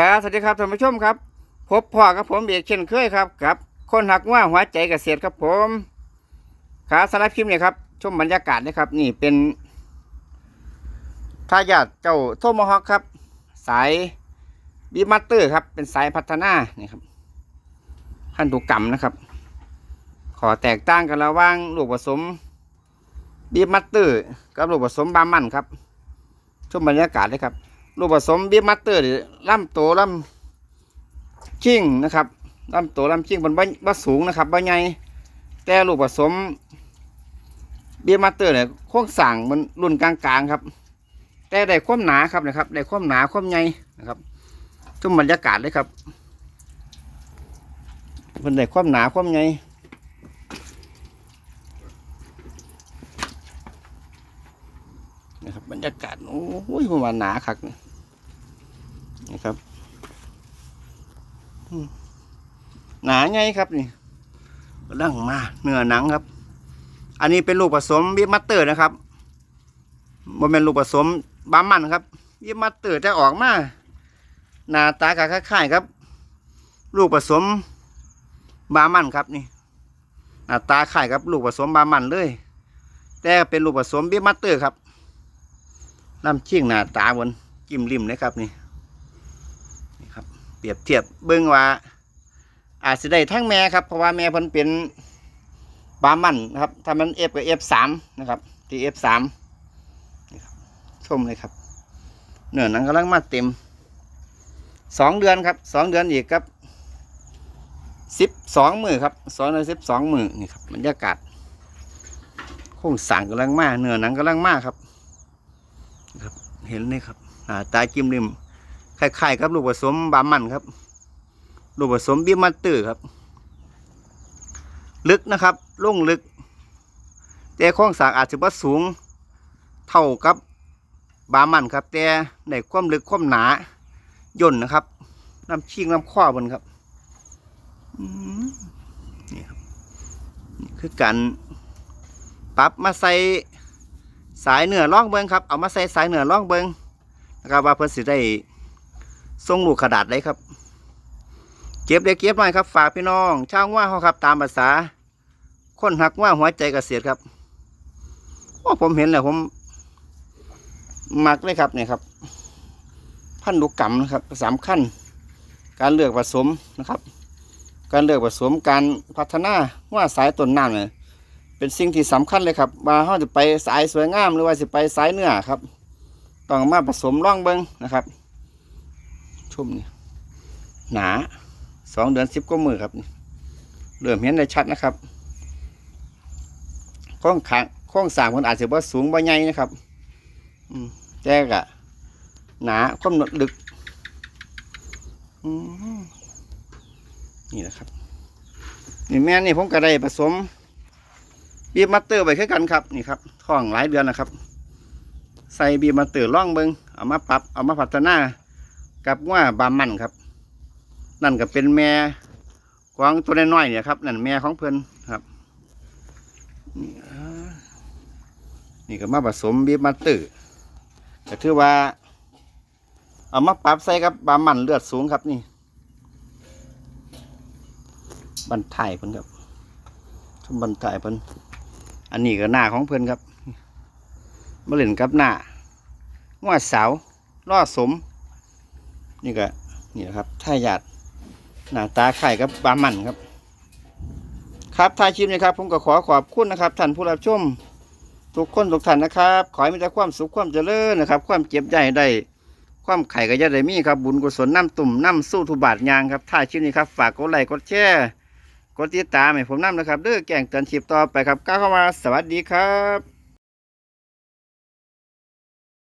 ครับสวัสดีครับท่านผู้ชมครับ พบพ่อกับผมเอกเช่นเคยครับกับคนหักว่าหัวใจเกษตรครับผมครับสำหรับคลิปนี้ครับชมบรรยากาศนะครับ นี่เป็นทายาทเจ้าโทมฮอคครับ สายบีมัตเตอร์ครับ เป็นสายพัฒนานี่ครับพันธุกรรมนะครับ ขอแตกต่างกันระหว่างลูกผสมบีมัตเตอร์กับลูกผสมบามันครับชมบรรยากาศเลยครับ ลูกผสมเบียมัตเตอร์นี่ล่ำโตล่ำชิ่งนะครับล่ำโตล่ำชิ่งบนบ่สูงนะครับบ่ใหญ่แต่ลูกผสมเบียมัตเตอร์เนี่ยโค้งสั่งมันรุ่นกลางๆครับ แต่ได้ความหนาครับนะครับได้ความหนาความใหญ่นะครับชมบรรยากาศเลยครับมันได้ความหนาความใหญ่นะครับบรรยากาศโอ้ยผมว่าหนาคักนี่ นะครับหนาไงครับนี่กำลังมาเนื้อหนังครับ อันนี้เป็นลูกผสมบีมัตเตอร์นะครับบ่เป็นลูกผสมบามันครับบีมัตเตอร์จะออกมาหน้าตาก็คล้ายครับ ลูกผสมบามันครับนี่หน้าตาคล้ายกับ ลูกผสมบามันเลย แต่เป็นลูกผสมบีมัตเตอร์ครับลำเชียงหน้าตาบนจิ้มริมนะครับนี่ เปรียบเทียบเบิ้งว่า อาจจะได้ทั้งแม่ครับ เพราะว่าแม่พิ่นเป็นบามันนะครับ ถ้ามันเอฟกับเอฟสามนะครับ ที่เอฟสามนี่ครับชมเลยครับ เนื้อหนังกำลังมาเต็มสองเดือนครับสองเดือนอีกครับสิบสองมือครับสองเดือนสิบสองมือนี่ครับบรรยากาศโค้งสั่งกำลังมาเนื้อหนังกำลังมาครับ ครับ เห็นเลยครับหน้าตาจิ้มริม คล้ายๆกับลูกผสมบามันครับ ลูกผสมบิมัตเตอร์ครับ ลึกนะครับลุ่งลึก แต่โครงสางอาจจะว่าสูง เท่ากับบามันครับ แต่ในความลึกความหนาย่นนะครับน้ำชิงน้ำข้อบนครับอืมนี่ครับนี่คือการปรับมาใส่สายเหนือล่องเบิงครับ เอามาใส่สายเหนือล่องเบิงนะครับว่าเพิ่นสิได้ ทรงลูกขนาดได้ครับ เก็บเล็กเก็บหน่อยครับ ฝากพี่น้องชาวว่าเขาครับ ตามภาษา คนหักว่าหัวใจเกษตรครับโอ้ผมเห็นแล้วผมมักเลยครับเนี่ยครับ พันธุกรรมนะครับสำคัญการเลือกผสมนะครับ การเลือกผสมการพัฒนาว่าสายต้นน้ำเนี่ยเป็นสิ่งที่สำคัญเลยครับว่าเขาจะไปสายสวยงามหรือว่าจะไปสายเนื้อครับ ต้องมาผสมร่องเบิงนะครับ ชุ่มนี่หนาสองเดือนสิบกว่ามือครับเริ่มเห็นได้ชัดนะครับโค้งขางโค้งสางคนอาจจะว่าสูงว่าใหญ่นะครับอืมแต่กะหนาความหนดลึกนี่แหละครับ นี่แม่นี่ผมก็ได้ผสมบีบมัตเตอร์ไปคือกันครับ นี่ครับท้องหลายเดือนนะครับ ใส่บีบมัตเตอร์ล่องเบิงเอามาปรับเอามาพัฒนา กับว่าบามันครับ นั่นก็เป็นแม่กวางตัวน้อยๆเนี่ยครับ นั่นแม่ของเพื่อนครับ นี่นี่ก็มาผสมบีบมัตเตอก็ถือว่า เอามาปรับใส่กับบามันเลือดสูงครับนี่บันไทยเพิ่นครับบันไทยเพิ่นอันนี้ก็หน้าของเพื่อนครับมาเล่นกับหน้าง้อสาวล่อสม นี่ก็นี่แหละครับท่ายาดหน้าตาไข่กับบามันครับ ครับท้ายคลิปนี้ครับ ผมก็ขอขอบคุณนะครับท่านผู้รับชมทุกคนทุกท่านนะครับ ขอให้มีแต่ความสุขความเจริญนะครับ ความเจ็บใหญ่ได้ความไข่ก็จะได้มีครับ บุญกุศลน้ำตุ่มน้ำสู้ทุบาทยางครับท้ายคลิปนี้ครับฝากกดไลค์กดแชร์กดติดตามให้ผมน้ำนะครับเด้อแก่งเตือนคลิปต่อไปครับก้าวเข้ามาสวัสดีครับ